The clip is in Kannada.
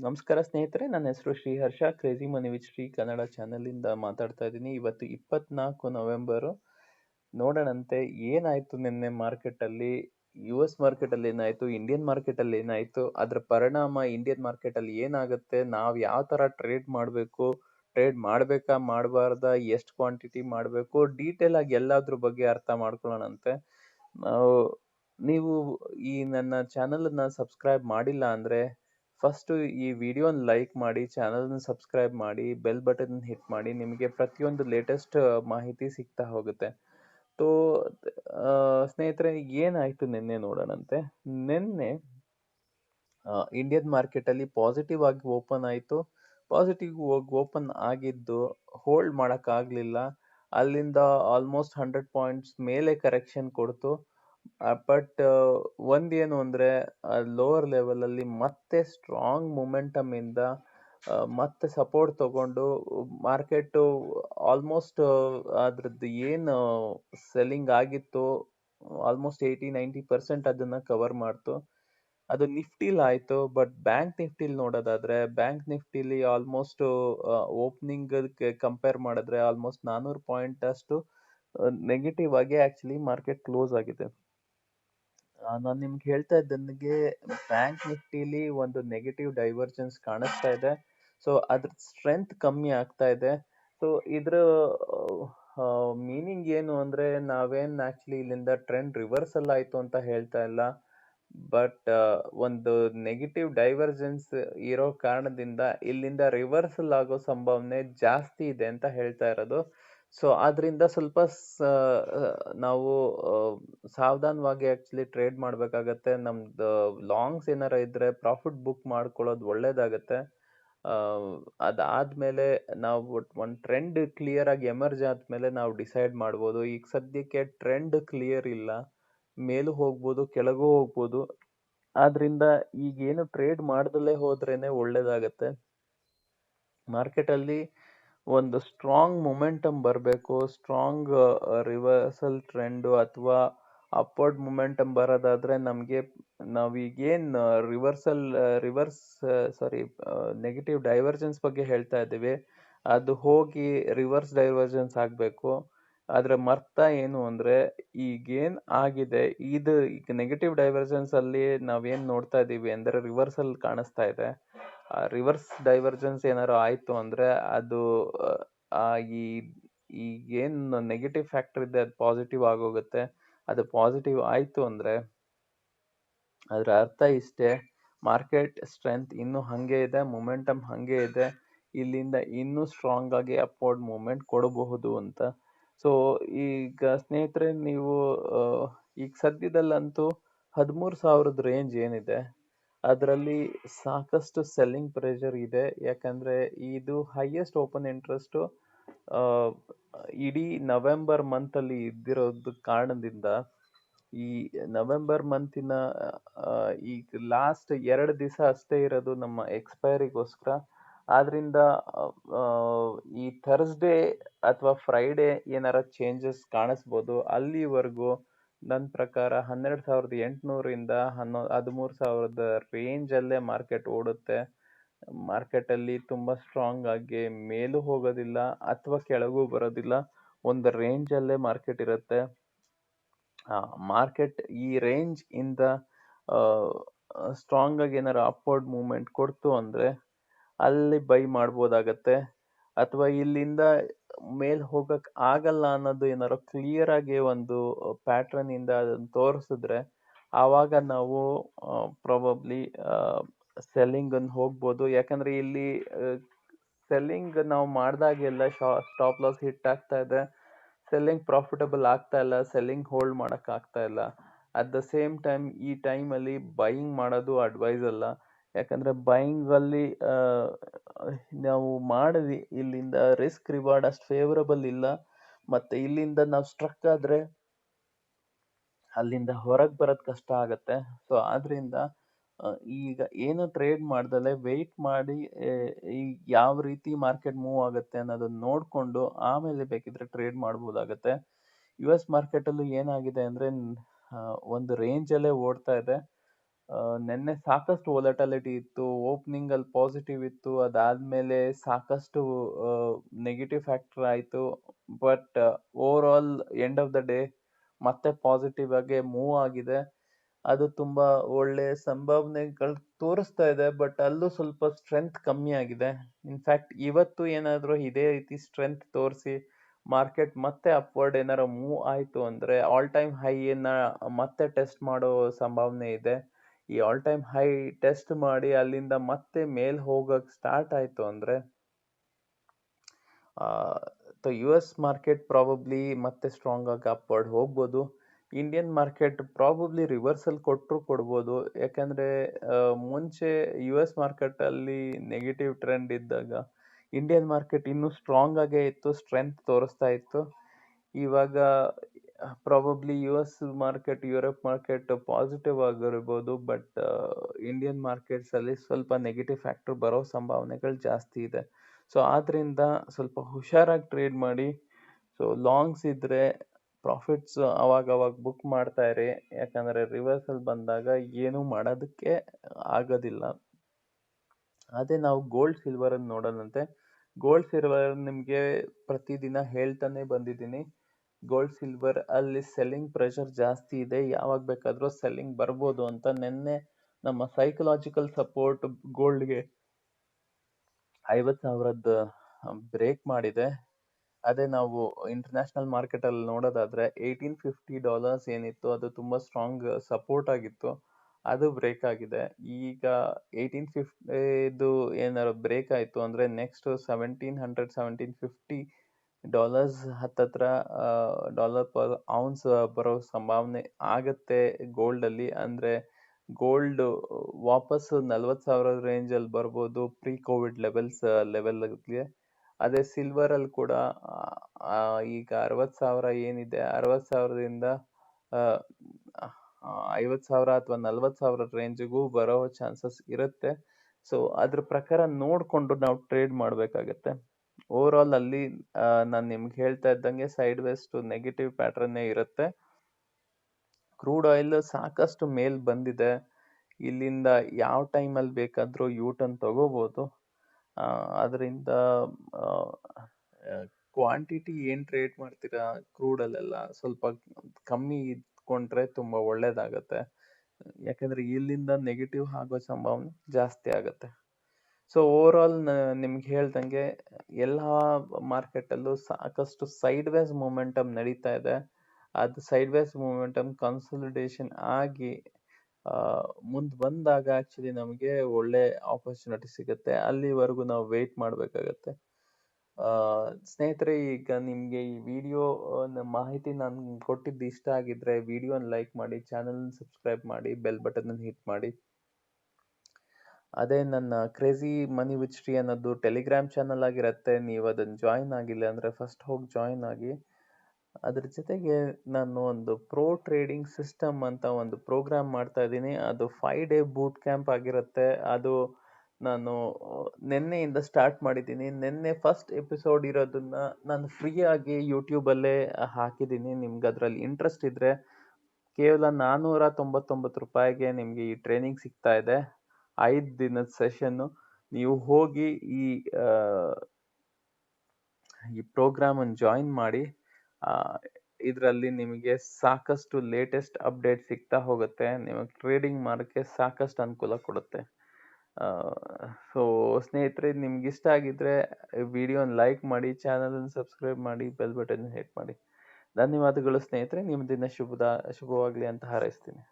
ನಮಸ್ಕಾರ ಸ್ನೇಹಿತರೆ, ನನ್ನ ಹೆಸರು Sriharsha crazy money with Shri Kannada ಚಾನಲಿಂದ ಮಾತಾಡ್ತಾ ಇದ್ದೀನಿ. ಇವತ್ತು ಇಪ್ಪತ್ನಾಲ್ಕು ನವೆಂಬರು ನೋಡೋಣಂತೆ, ಏನಾಯಿತು ನಿನ್ನೆ ಮಾರ್ಕೆಟಲ್ಲಿ ಯು ಎಸ್ ಮಾರ್ಕೆಟಲ್ಲಿ ಏನಾಯಿತು? ಇಂಡಿಯನ್ ಮಾರ್ಕೆಟಲ್ಲಿ ಏನಾಯಿತು? ಅದರ ಪರಿಣಾಮ ಇಂಡಿಯನ್ ಮಾರ್ಕೆಟಲ್ಲಿ ಏನಾಗುತ್ತೆ? ನಾವು ಯಾವ ಥರ ಟ್ರೇಡ್ ಮಾಡಬೇಕು? ಟ್ರೇಡ್ ಮಾಡಬೇಕಾ, ಮಾಡಬಾರ್ದ? ಎಷ್ಟು ಕ್ವಾಂಟಿಟಿ ಮಾಡಬೇಕು? ಡೀಟೇಲ್ ಆಗಿ ಎಲ್ಲದ್ರ ಬಗ್ಗೆ ಅರ್ಥ ಮಾಡ್ಕೊಳ್ಳೋಣಂತೆ. ನಾವು, ನೀವು ಈ ನನ್ನ ಚಾನಲನ್ನು ಸಬ್ಸ್ಕ್ರೈಬ್ ಮಾಡಿಲ್ಲ ಅಂದರೆ ಫಸ್ಟು ಈ ವಿಡಿಯೋನ ಲೈಕ್ ಮಾಡಿ ಚಾನಲ್ನ ಸಬ್ಸ್ಕ್ರೈಬ್ ಮಾಡಿ ಬೆಲ್ ಬಟನ್ ಹಿಟ್ ಮಾಡಿ, ನಿಮಗೆ ಪ್ರತಿಯೊಂದು ಲೇಟೆಸ್ಟ್ ಮಾಹಿತಿ ಸಿಗ್ತಾ ಹೋಗುತ್ತೆ. ತೋ ಸ್ನೇಹಿತರೆ, ಏನಾಯಿತು ನಿನ್ನೆ ನೋಡೋಣಂತೆ? ನಿನ್ನೆ ಇಂಡಿಯನ್ ಮಾರ್ಕೆಟಲ್ಲಿ ಪಾಸಿಟಿವ್ ಆಗಿ ಓಪನ್ ಆಯಿತು. ಪಾಸಿಟಿವ್ ಓಪನ್ ಆಗಿದ್ದು ಹೋಲ್ಡ್ ಮಾಡೋಕ್ಕಾಗಲಿಲ್ಲ. ಅಲ್ಲಿಂದ ಆಲ್ಮೋಸ್ಟ್ ಹಂಡ್ರೆಡ್ ಪಾಯಿಂಟ್ಸ್ ಮೇಲೆ ಕರೆಕ್ಷನ್ ಕೊಡ್ತು. ಬಟ್ ಒಂದೇನು ಅಂದರೆ ಲೋವರ್ ಲೆವೆಲಲ್ಲಿ ಮತ್ತೆ ಸ್ಟ್ರಾಂಗ್ ಮೊಮೆಂಟಮ್ ಇಂದ ಮತ್ತೆ ಸಪೋರ್ಟ್ ತಗೊಂಡು ಮಾರ್ಕೆಟು ಆಲ್ಮೋಸ್ಟ್ ಅದ್ರದ್ದು ಏನು ಸೆಲ್ಲಿಂಗ್ ಆಗಿತ್ತು ಆಲ್ಮೋಸ್ಟ್ ಏಯ್ಟಿ ನೈಂಟಿ ಪರ್ಸೆಂಟ್ ಅದನ್ನು ಕವರ್ ಮಾಡ್ತು. ಅದು ನಿಫ್ಟಿಲ್ ಆಯಿತು ಬಟ್ ಬ್ಯಾಂಕ್ ನಿಫ್ಟಿಲ್ ನೋಡೋದಾದ್ರೆ ಬ್ಯಾಂಕ್ ನಿಫ್ಟಿಲಿ ಆಲ್ಮೋಸ್ಟ್ ಓಪನಿಂಗ್ ಕಂಪೇರ್ ಮಾಡಿದ್ರೆ ಆಲ್ಮೋಸ್ಟ್ ನಾನ್ನೂರು ಪಾಯಿಂಟ್ ಅಷ್ಟು ನೆಗೆಟಿವ್ ಆಗಿ ಆ್ಯಕ್ಚುಲಿ ಮಾರ್ಕೆಟ್ ಕ್ಲೋಸ್ ಆಗಿದೆ. ನಾನು ನಿಮ್ಗೆ ಹೇಳ್ತಾ ಇದ್ದೆ ನನಗೆ ಬ್ಯಾಂಕ್ ನಿಫ್ಟಿಲಿ ಒಂದು ನೆಗೆಟಿವ್ ಡೈವರ್ಜೆನ್ಸ್ ಕಾಣಿಸ್ತಾ ಇದೆ. ಸೊ ಅದ್ರ ಸ್ಟ್ರೆಂತ್ ಕಮ್ಮಿ ಆಗ್ತಾ ಇದೆ. ಸೊ ಇದ್ರ ಮೀನಿಂಗ್ ಏನು ಅಂದ್ರೆ ನಾವೇನ್ ಆಕ್ಚುಲಿ ಇಲ್ಲಿಂದ ಟ್ರೆಂಡ್ ರಿವರ್ಸಲ್ ಆಯ್ತು ಅಂತ ಹೇಳ್ತಾ ಇಲ್ಲ. ಬಟ್ ಒಂದು ನೆಗೆಟಿವ್ ಡೈವರ್ಜೆನ್ಸ್ ಇರೋ ಕಾರಣದಿಂದ ಇಲ್ಲಿಂದ ರಿವರ್ಸಲ್ ಆಗೋ ಸಂಭಾವನೆ ಜಾಸ್ತಿ ಇದೆ ಅಂತ ಹೇಳ್ತಾ ಇರೋದು. ಸೊ ಅದರಿಂದ ಸ್ವಲ್ಪ ನಾವು ಸಾವಧಾನವಾಗಿ ಆಕ್ಚುಲಿ ಟ್ರೇಡ್ ಮಾಡ್ಬೇಕಾಗತ್ತೆ. ನಮ್ದು ಲಾಂಗ್ಸ್ ಏನಾರ ಇದ್ರೆ ಪ್ರಾಫಿಟ್ ಬುಕ್ ಮಾಡ್ಕೊಳ್ಳೋದು ಒಳ್ಳೇದಾಗತ್ತೆ. ಅದಾದ್ಮೇಲೆ ನಾವು ಒಂದು ಟ್ರೆಂಡ್ ಕ್ಲಿಯರ್ ಆಗಿ ಎಮರ್ಜ್ ಆದ್ಮೇಲೆ ನಾವು ಡಿಸೈಡ್ ಮಾಡ್ಬೋದು. ಈಗ ಸದ್ಯಕ್ಕೆ ಟ್ರೆಂಡ್ ಕ್ಲಿಯರ್ ಇಲ್ಲ. ಮೇಲೂ ಹೋಗ್ಬೋದು, ಕೆಳಗೂ ಹೋಗ್ಬೋದು. ಆದ್ರಿಂದ ಈಗೇನು ಟ್ರೇಡ್ ಮಾಡ್ದಲೇ ಹೋದ್ರೇನೆ ಒಳ್ಳೇದಾಗತ್ತೆ. ಮಾರ್ಕೆಟಲ್ಲಿ ಒಂದು ಸ್ಟ್ರಾಂಗ್ ಮೊಮೆಂಟಮ್ ಬರಬೇಕು ಸ್ಟ್ರಾಂಗ್ ರಿವರ್ಸಲ್ ಟ್ರೆಂಡು ಅಥವಾ ಅಪ್ವರ್ಡ್ ಮೊಮೆಂಟಮ್ ಬರೋದಾದರೆ ನಮಗೆ ನಾವೀಗೇನು reversal reverse sorry negative divergence ಬಗ್ಗೆ ಹೇಳ್ತಾ ಇದ್ದೀವಿ. ಅದು ಹೋಗಿ ರಿವರ್ಸ್ ಡೈವರ್ಜೆನ್ಸ್ ಆಗಬೇಕು. ಅದರ ಮರ್ತ ಏನು ಅಂದರೆ ಈಗೇನು ಆಗಿದೆ, ಇದು ಈಗ ನೆಗೆಟಿವ್ ಡೈವರ್ಜೆನ್ಸಲ್ಲಿ ನಾವೇನು ನೋಡ್ತಾ ಇದ್ದೀವಿ ಅಂದರೆ ರಿವರ್ಸಲ್ ಕಾಣಿಸ್ತಾ ಇದೆ. ರಿವರ್ಸ್ ಡೈವರ್ಜೆನ್ಸ್ ಏನಾರು ಆಯಿತು ಅಂದರೆ ಅದು ಈ, ಈಗೇನು ನೆಗೆಟಿವ್ ಫ್ಯಾಕ್ಟರ್ ಇದೆ ಅದು ಪಾಸಿಟಿವ್ ಆಗೋಗುತ್ತೆ. ಅದು ಪಾಸಿಟಿವ್ ಆಯಿತು ಅಂದರೆ ಅದರ ಅರ್ಥ ಇಷ್ಟೇ. ಮಾರ್ಕೆಟ್ ಸ್ಟ್ರೆಂತ್ ಇನ್ನೂ ಹಾಗೆ ಇದೆ ಮೊಮೆಂಟಮ್ ಹಾಗೆ ಇದೆ. ಇಲ್ಲಿಂದ ಇನ್ನೂ ಸ್ಟ್ರಾಂಗ್ ಆಗಿ ಅಪ್ವರ್ಡ್ ಮೂಮೆಂಟ್ ಕೊಡಬಹುದು ಅಂತ. ಸೊ ಈಗ ಸ್ನೇಹಿತರೆ, ನೀವು ಈಗ ಸದ್ಯದಲ್ಲಂತೂ ಹದಿಮೂರು ಸಾವಿರದ ರೇಂಜ್ ಏನಿದೆ? ಅದರಲ್ಲಿ ಸಾಕಷ್ಟು ಸೆಲ್ಲಿಂಗ್ ಪ್ರೆಷರ್ ಇದೆ. ಯಾಕಂದರೆ ಇದು ಹೈಯೆಸ್ಟ್ ಓಪನ್ ಇಂಟ್ರೆಸ್ಟು ಇಡೀ ನವೆಂಬರ್ ಮಂತಲ್ಲಿ ಇದ್ದಿರೋದು ಕಾರಣದಿಂದ ಈ ನವೆಂಬರ್ ಮಂತಿನ ಈ ಲಾಸ್ಟ್ ಎರಡು ದಿವಸ ಅಷ್ಟೇ ಇರೋದು ನಮ್ಮ ಎಕ್ಸ್ಪೈರಿಗೋಸ್ಕರ ಆದ್ರಿಂದ ಈ ಥರ್ಸ್ಡೇ ಅಥವಾ ಫ್ರೈಡೇ ಏನಾರ ಚೇಂಜಸ್ ಕಾಣಿಸ್ಬೋದು ಅಲ್ಲಿವರೆಗೂ ನನ್ನ ಪ್ರಕಾರ ಹನ್ನೆರಡು ಸಾವಿರದ ಎಂಟುನೂರಿಂದ ಹನ್ನೊ, ಹದಿಮೂರು ಸಾವಿರದ ರೇಂಜಲ್ಲೇ ಮಾರ್ಕೆಟ್ ಓಡುತ್ತೆ. ಮಾರ್ಕೆಟಲ್ಲಿ ತುಂಬ ಸ್ಟ್ರಾಂಗ್ ಆಗಿ ಮೇಲೂ ಹೋಗೋದಿಲ್ಲ ಅಥವಾ ಕೆಳಗೂ ಬರೋದಿಲ್ಲ. ಒಂದು ರೇಂಜಲ್ಲೇ ಮಾರ್ಕೆಟ್ ಇರುತ್ತೆ. ಮಾರ್ಕೆಟ್ ಈ ರೇಂಜ್ ಇಂದ ಸ್ಟ್ರಾಂಗ್ ಆಗಿ ಏನಾರು ಅಪ್ವರ್ಡ್ ಮೂಮೆಂಟ್ ಕೊಡ್ತು ಅಂದರೆ ಅಲ್ಲಿ ಬೈ ಮಾಡ್ಬೋದಾಗತ್ತೆ. ಅಥವಾ ಇಲ್ಲಿಂದ ಮೇಲ್ ಹೋಗಕ್ ಆಗಲ್ಲ ಅನ್ನೋದು ಏನಾರು ಕ್ಲಿಯರ್ ಆಗಿ ಒಂದು ಪ್ಯಾಟ್ರನ್ ಇಂದ ಅದನ್ನ ತೋರಿಸಿದ್ರೆ ಆವಾಗ ನಾವು ಪ್ರಾಬಬ್ಲಿ ಸೆಲ್ಲಿಂಗ್ ಹೋಗ್ಬೋದು. ಯಾಕಂದ್ರೆ ಇಲ್ಲಿ ಸೆಲ್ಲಿಂಗ್ ನಾವು ಮಾಡಿದಾಗೆಲ್ಲ ಸ್ಟಾಪ್ ಲಾಸ್ ಹಿಟ್ ಆಗ್ತಾ ಇದೆ. ಸೆಲ್ಲಿಂಗ್ ಪ್ರಾಫಿಟಬಲ್ ಆಗ್ತಾ ಇಲ್ಲ. ಸೆಲ್ಲಿಂಗ್ ಹೋಲ್ಡ್ ಮಾಡಕ್ ಆಗ್ತಾ ಇಲ್ಲ. ಅಟ್ ದ ಸೇಮ್ ಟೈಮ್ ಈ ಟೈಮಲ್ಲಿ ಬೈಯಿಂಗ್ ಮಾಡೋದು ಅಡ್ವೈಸ್ ಅಲ್ಲ. ಯಾಕಂದ್ರೆ ಬೈಯಿಂಗಲ್ಲಿ ನಾವು ಮಾಡಿದ್ವಿ. ಇಲ್ಲಿಂದ ರಿಸ್ಕ್ ರಿವಾರ್ಡ್ ಅಷ್ಟು ಫೇವರಬಲ್ ಇಲ್ಲ. ಮತ್ತು ಇಲ್ಲಿಂದ ನಾವು ಸ್ಟ್ರಕ್ ಆದರೆ ಅಲ್ಲಿಂದ ಹೊರಗೆ ಬರೋದು ಕಷ್ಟ ಆಗುತ್ತೆ. ಸೊ ಆದ್ದರಿಂದ ಈಗ ಏನು ಟ್ರೇಡ್ ಮಾಡ್ದಲೆ ವೆಯ್ಟ್ ಮಾಡಿ ಯಾವ ರೀತಿ ಮಾರ್ಕೆಟ್ ಮೂವ್ ಆಗುತ್ತೆ ಅನ್ನೋದನ್ನ ನೋಡಿಕೊಂಡು ಆಮೇಲೆ ಬೇಕಿದ್ರೆ ಟ್ರೇಡ್ ಮಾಡ್ಬೋದಾಗತ್ತೆ. ಯು ಎಸ್ ಮಾರ್ಕೆಟಲ್ಲೂ ಏನಾಗಿದೆ ಅಂದರೆ ಒಂದು ರೇಂಜಲ್ಲೇ ಓಡ್ತಾ ಇದೆ. ನಿನ್ನೆ ಸಾಕಷ್ಟು ವೊಲಟಲಿಟಿ ಇತ್ತು ಓಪನಿಂಗ್ ಅಲ್ಲಿ ಪಾಸಿಟಿವ್ ಇತ್ತು, ಅದಾದ್ಮೇಲೆ ಸಾಕಷ್ಟು ನೆಗೆಟಿವ್ ಫ್ಯಾಕ್ಟರ್ ಆಯಿತು. But over all end of the day ಮತ್ತೆ ಪಾಸಿಟಿವ್ ಆಗಿ ಮೂವ್ ಆಗಿದೆ. ಅದು ತುಂಬಾ ಒಳ್ಳೆ ಸಂಭಾವನೆಗಳು ತೋರಿಸ್ತಾ ಇದೆ ಬಟ್ ಅಲ್ಲೂ ಸ್ವಲ್ಪ ಸ್ಟ್ರೆಂತ್ ಕಮ್ಮಿ ಆಗಿದೆ. ಇನ್ಫ್ಯಾಕ್ಟ್ ಇವತ್ತು ಏನಾದರೂ ಇದೇ ರೀತಿ ಸ್ಟ್ರೆಂತ್ ತೋರಿಸಿ ಮಾರ್ಕೆಟ್ ಮತ್ತೆ ಅಪ್ವರ್ಡ್ ಏನಾರ ಮೂವ್ ಆಯಿತು ಅಂದ್ರೆ ಆಲ್ ಟೈಮ್ ಹೈಯನ್ನ ಮತ್ತೆ ಟೆಸ್ಟ್ ಮಾಡೋ ಸಂಭಾವನೆ ಇದೆ. ಈ ಆಲ್ ಟೈಮ್ ಹೈ ಟೆಸ್ಟ್ ಮಾಡಿ ಅಲ್ಲಿಂದ ಮತ್ತೆ ಮೇಲ್ ಹೋಗಕ್ ಸ್ಟಾರ್ಟ್ ಆಯ್ತು ಅಂದ್ರೆ ಯು ಎಸ್ ಮಾರ್ಕೆಟ್ ಪ್ರಾಬಬ್ಲಿ ಮತ್ತೆ ಸ್ಟ್ರಾಂಗ್ ಆಗಿ ಅಪ್ವರ್ಡ್ ಹೋಗ್ಬೋದು. ಇಂಡಿಯನ್ ಮಾರ್ಕೆಟ್ ಪ್ರಾಬಬ್ಲಿ ರಿವರ್ಸಲ್ ಕೊಟ್ಟರು ಕೊಡ್ಬೋದು. ಯಾಕಂದ್ರೆ ಮುಂಚೆ ಯು ಎಸ್ ಮಾರ್ಕೆಟ್ ಅಲ್ಲಿ ನೆಗೆಟಿವ್ ಟ್ರೆಂಡ್ ಇದ್ದಾಗ ಇಂಡಿಯನ್ ಮಾರ್ಕೆಟ್ ಇನ್ನೂ ಸ್ಟ್ರಾಂಗ್ ಆಗೇ ಇತ್ತು ಸ್ಟ್ರೆಂತ್ ತೋರಿಸ್ತಾ ಇತ್ತು. ಇವಾಗ probably U S market Europe market positive ಆಗಿರ್ಬೋದು ಬಟ್ ಇಂಡಿಯನ್ ಮಾರ್ಕೆಟ್ಸ್ ಅಲ್ಲಿ ಸ್ವಲ್ಪ ನೆಗೆಟಿವ್ ಫ್ಯಾಕ್ಟರ್ ಬರೋ ಸಂಭಾವನೆಗಳು ಜಾಸ್ತಿ ಇದೆ. ಸೊ ಆದ್ರಿಂದ ಸ್ವಲ್ಪ ಹುಷಾರಾಗಿ ಟ್ರೇಡ್ ಮಾಡಿ. ಸೊ ಲಾಂಗ್ಸ್ ಇದ್ರೆ ಪ್ರಾಫಿಟ್ಸ್ ಅವಾಗ ಅವಾಗ ಬುಕ್ ಮಾಡ್ತಾ ಇರಿ. ಯಾಕಂದ್ರೆ ರಿವರ್ಸಲ್ ಬಂದಾಗ ಏನು ಮಾಡೋದಕ್ಕೆ ಆಗೋದಿಲ್ಲ. ಅದೇ ನಾವು ಗೋಲ್ಡ್ ಸಿಲ್ವರ್ ಅನ್ನು ನೋಡೋಣಂತೆ. ಗೋಲ್ಡ್ ಸಿಲ್ವರ್ ನಿಮಗೆ ಪ್ರತಿದಿನ ಹೇಳ್ತಾನೆ ಬಂದಿದ್ದೀನಿ. ಗೋಲ್ಡ್ ಸಿಲ್ವರ್ ಅಲ್ಲಿ ಸೆಲ್ಲಿಂಗ್ ಪ್ರೆಷರ್ ಜಾಸ್ತಿ ಇದೆ. ಯಾವಾಗ ಬೇಕಾದರೂ ಸೆಲ್ಲಿಂಗ್ ಬರ್ಬೋದು ಅಂತ ನಿನ್ನೆ ನಮ್ಮ ಸೈಕಲಾಜಿಕಲ್ ಸಪೋರ್ಟ್ ಗೋಲ್ಡ್ಗೆ ಐವತ್ತು ಸಾವಿರದ್ದು ಬ್ರೇಕ್ ಮಾಡಿದೆ. ಅದೇ ನಾವು ಇಂಟರ್ನ್ಯಾಷನಲ್ ಮಾರ್ಕೆಟ್ ಅಲ್ಲಿ ನೋಡೋದಾದ್ರೆ ಏಯ್ಟೀನ್ ಫಿಫ್ಟಿ ಡಾಲರ್ಸ್ ಏನಿತ್ತು, ಅದು ತುಂಬಾ ಸ್ಟ್ರಾಂಗ್ ಸಪೋರ್ಟ್ ಆಗಿತ್ತು. ಅದು ಬ್ರೇಕ್ ಆಗಿದೆ. ಈಗ ಏಯ್ಟೀನ್ ಫಿಫ್ಟಿದು ಏನಾರು ಬ್ರೇಕ್ ಆಯಿತು ಅಂದರೆ next seventeen hundred seventeen fifty dollars ಹತ್ತತ್ರ ಡಾಲರ್ ಪರ್ ಔನ್ಸ್ ಬರೋ ಸಂಭಾವನೆ ಆಗತ್ತೆ ಗೋಲ್ಡ್ ಅಲ್ಲಿ ಅಂದ್ರೆ ಗೋಲ್ಡ್ ವಾಪಸ್ ನಲ್ವತ್ ಸಾವಿರ ರೇಂಜ್ ಅಲ್ಲಿ ಬರ್ಬೋದು ಪ್ರೀ ಕೋವಿಡ್ ಲೆವೆಲ್ಸ್ ಲೆವೆಲ್ ಅದೇ ಸಿಲ್ವರ್ ಅಲ್ಲಿ ಕೂಡ ಈಗ ಅರವತ್ತು ಸಾವಿರ ಏನಿದೆ, ಅರವತ್ತು ಸಾವಿರದಿಂದ ಐವತ್ತು ಸಾವಿರ ಅಥವಾ ನಲ್ವತ್ತು ಸಾವಿರ ರೇಂಜ್ಗೂ ಬರೋ ಚಾನ್ಸಸ್ ಇರುತ್ತೆ. ಸೊ, ಅದ್ರ ಪ್ರಕಾರ ನೋಡಿಕೊಂಡು ನಾವು ಟ್ರೇಡ್ ಮಾಡ್ಬೇಕಾಗತ್ತೆ. ಓವರ್ ಆಲ್ ಅಲ್ಲಿ ನಾನು ನಿಮ್ಗೆ ಹೇಳ್ತಾ ಇದ್ದಂಗೆ ಸೈಡ್ ವೆಸ್ಟ್ ನೆಗೆಟಿವ್ ಪ್ಯಾಟ್ರನ್ನೇ ಇರುತ್ತೆ. ಕ್ರೂಡ್ ಆಯಿಲ್ ಸಾಕಷ್ಟು ಮೇಲ್ ಬಂದಿದೆ. ಇಲ್ಲಿಂದ ಯಾವ ಟೈಮಲ್ಲಿ ಬೇಕಾದರೂ ಯೂಟರ್ನ್ ತಗೋಬೋದು. ಅದರಿಂದ ಕ್ವಾಂಟಿಟಿ ಏನು ಟ್ರೇಡ್ ಮಾಡ್ತೀರಾ ಕ್ರೂಡಲ್ಲೆಲ್ಲ ಸ್ವಲ್ಪ ಕಮ್ಮಿ ಇಟ್ಕೊಂಡ್ರೆ ತುಂಬ ಒಳ್ಳೇದಾಗತ್ತೆ. ಯಾಕೆಂದರೆ ಇಲ್ಲಿಂದ ನೆಗೆಟಿವ್ ಆಗೋ ಸಂಭಾವನೆ ಜಾಸ್ತಿ ಆಗತ್ತೆ. ಸೊ ಓವರ್ ಆಲ್ ನಿಮ್ಗೆ ಹೇಳ್ದಂಗೆ, ಎಲ್ಲ ಮಾರ್ಕೆಟ್ ಅಲ್ಲೂ ಸಾಕಷ್ಟು ಸೈಡ್ ವೇಸ್ ಮೂಮೆಂಟಮ್ ನಡೀತಾ ಇದೆ. ಅದು ಸೈಡ್ ವೇಸ್ ಮೂಮೆಂಟಮ್ ಕನ್ಸಲ್ಟೇಷನ್ ಆಗಿ ಮುಂದೆ ಬಂದಾಗ ಆ್ಯಕ್ಚುಲಿ ನಮಗೆ ಒಳ್ಳೆ ಆಪರ್ಚುನಿಟಿ ಸಿಗುತ್ತೆ. ಅಲ್ಲಿವರೆಗೂ ನಾವು ವೇಟ್ ಮಾಡಬೇಕಾಗತ್ತೆ. ಸ್ನೇಹಿತರೆ, ಈಗ ನಿಮಗೆ ಈ ವಿಡಿಯೋ ಮಾಹಿತಿ ನಾನು ಕೊಟ್ಟಿದ್ದು ಇಷ್ಟ ಆಗಿದ್ರೆ ವಿಡಿಯೋನ ಲೈಕ್ ಮಾಡಿ ಚಾನಲ್ ಸಬ್ಸ್ಕ್ರೈಬ್ ಮಾಡಿ ಬೆಲ್ ಬಟನ್ ಹಿಟ್ ಮಾಡಿ. ಅದೇ ನನ್ನ ಕ್ರೇಜಿ ಮನಿ ವಿಚ್ ಟ್ರೀ ಅನ್ನೋದು ಟೆಲಿಗ್ರಾಮ್ ಚಾನಲ್ ಆಗಿರುತ್ತೆ. ನೀವು ಅದನ್ನ ಜಾಯಿನ್ ಆಗಿಲ್ಲ ಅಂದ್ರೆ ಫಸ್ಟ್ ಹೋಗಿ ಜಾಯಿನ್ ಆಗಿ. ಅದ್ರ ಜೊತೆಗೆ ನಾನು ಒಂದು ಪ್ರೋ ಟ್ರೇಡಿಂಗ್ ಸಿಸ್ಟಮ್ ಅಂತ ಒಂದು ಪ್ರೋಗ್ರಾಮ್ ಮಾಡ್ತಾ ಇದ್ದೀನಿ. ಅದು ಫೈವ್ ಡೇ ಬೂಟ್ ಕ್ಯಾಂಪ್ ಆಗಿರುತ್ತೆ. ಅದು ನಾನು ನಿನ್ನೆಯಿಂದ ಸ್ಟಾರ್ಟ್ ಮಾಡಿದ್ದೀನಿ. ನಿನ್ನೆ ಫಸ್ಟ್ ಎಪಿಸೋಡ್ ಇರೋದನ್ನ ನಾನು ಫ್ರೀಯಾಗಿ ಯೂಟ್ಯೂಬಲ್ಲೇ ಹಾಕಿದ್ದೀನಿ. ನಿಮ್ಗೆ ಅದರಲ್ಲಿ ಇಂಟ್ರೆಸ್ಟ್ ಇದ್ದರೆ ಕೇವಲ ನಾನ್ನೂರ ತೊಂಬತ್ತೊಂಬತ್ತು ರೂಪಾಯಿಗೆ ನಿಮಗೆ ಈ ಟ್ರೈನಿಂಗ್ ಸಿಗ್ತಾ ಇದೆ. ಐದು ದಿನದ ಸೆಷನ್ನು ನೀವು ಹೋಗಿ ಈ ಈ ಪ್ರೋಗ್ರಾಮ್ ಅನ್ನು ಜಾಯಿನ್ ಮಾಡಿ ಇದರಲ್ಲಿ ನಿಮಗೆ ಸಾಕಷ್ಟು ಲೇಟೆಸ್ಟ್ ಅಪ್ಡೇಟ್ ಸಿಗ್ತಾ ಹೋಗುತ್ತೆ. ನಿಮಗೆ ಟ್ರೇಡಿಂಗ್ ಮಾಡೋಕ್ಕೆ ಸಾಕಷ್ಟು ಅನುಕೂಲ ಕೊಡುತ್ತೆ. ಸೊ ಸ್ನೇಹಿತರೆ, ನಿಮ್ಗೆ ಇಷ್ಟ ಆಗಿದ್ರೆ ವಿಡಿಯೋನ ಲೈಕ್ ಮಾಡಿ ಚಾನಲನ್ನು ಸಬ್ಸ್ಕ್ರೈಬ್ ಮಾಡಿ ಬೆಲ್ ಬಟನ್ ಹಿಟ್ ಮಾಡಿ. ಧನ್ಯವಾದಗಳು ಸ್ನೇಹಿತರೆ. ನಿಮ್ಮ ದಿನ ಶುಭದ, ಶುಭವಾಗಲಿ ಅಂತ ಹಾರೈಸ್ತೀನಿ.